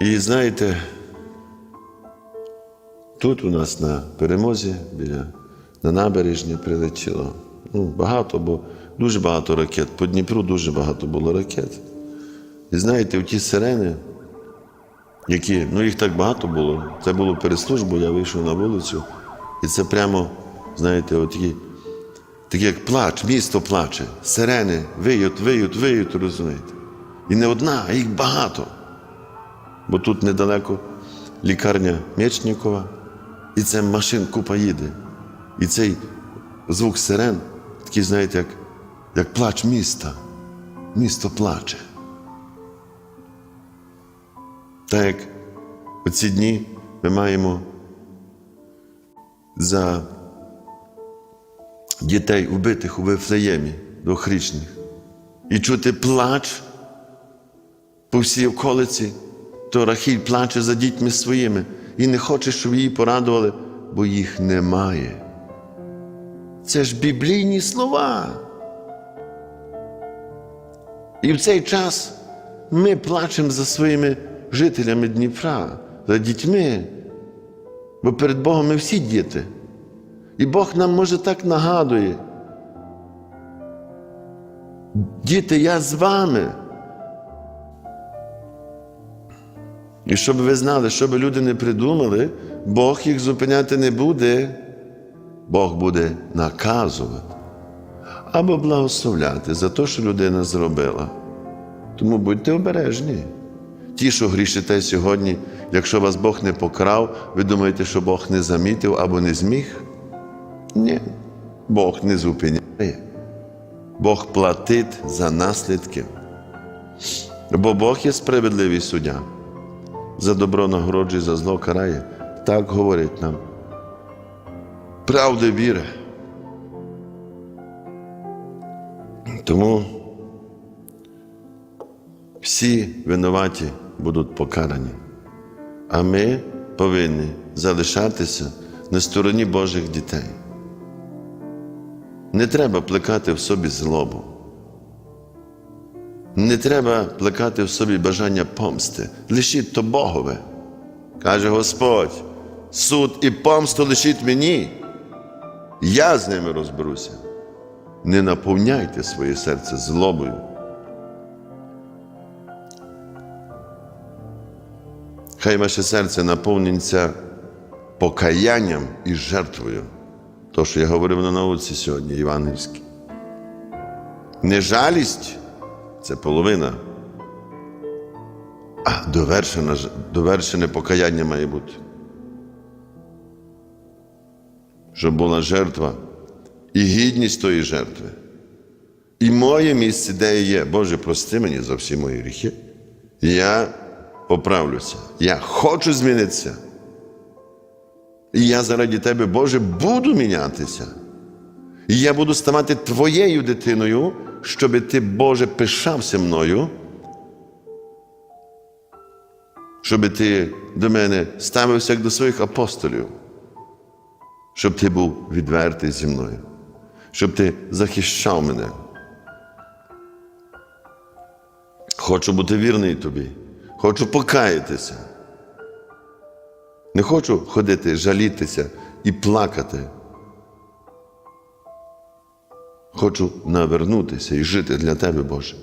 І знаєте, тут у нас на перемозі, біля на набережні прилетіло. Ну, багато, бо дуже багато ракет. По Дніпру дуже багато було ракет. І знаєте, ті сирени, які, ну їх так багато було. Це було перед службою, я вийшов на вулицю, і це прямо, знаєте, от такі, такі як плач, місто плаче, сирени виють, виють, виють, розумієте. І не одна, а їх багато. Бо тут недалеко лікарня Мечнікова, і це машин купа їде. І цей звук сирен, такий, знаєте, як, як плач міста. Місто плаче. Так як у ці дні ми маємо за дітей убитих у Вифлеємі двохрічних і чути плач по всій околиці, то Рахіль плаче за дітьми своїми і не хоче, щоб її порадували, бо їх немає. Це ж біблійні слова. І в цей час ми плачемо за своїми жителями Дніпра, за дітьми. Бо перед Богом ми всі діти. І Бог нам може так нагадує. Діти, я з вами. І щоб ви знали, що би люди не придумали, Бог їх зупиняти не буде. Бог буде наказувати або благословляти за те, що людина зробила. Тому будьте обережні. Ті, що грішите сьогодні, якщо вас Бог не покрав, ви думаєте, що Бог не замітив або не зміг? Ні, Бог не зупиняє. Бог платить за наслідки. Бо Бог є справедливий суддя. За добро нагороджує, за зло карає. Так говорить нам. Правди віри. Тому всі винуваті будуть покарані, а ми повинні залишатися на стороні Божих дітей. Не треба плекати в собі злобу. Не треба плекати в собі бажання помсти. Лишіть то Богове. Каже Господь, суд і помсту лишіть мені. Я з ними розберуся. Не наповняйте своє серце злобою. Хай ваше серце наповниться покаянням і жертвою. То, що я говорив на науці сьогодні, євангельській. Не жалість це половина, а довершена, довершене покаяння має бути. Щоб була жертва і гідність тої жертви. І моє місце, де я є, Боже, прости мені за всі мої гріхи. Я поправлюся. Я хочу змінитися. І я заради Тебе, Боже, буду мінятися. І я буду ставати Твоєю дитиною, щоб Ти, Боже, пишався мною, щоб Ти до мене ставився як до своїх апостолів, щоб Ти був відвертий зі мною, щоб Ти захищав мене. Хочу бути вірний тобі, хочу покаятися. Не хочу ходити, жалітися і плакати. Хочу навернутися і жити для Тебе, Боже.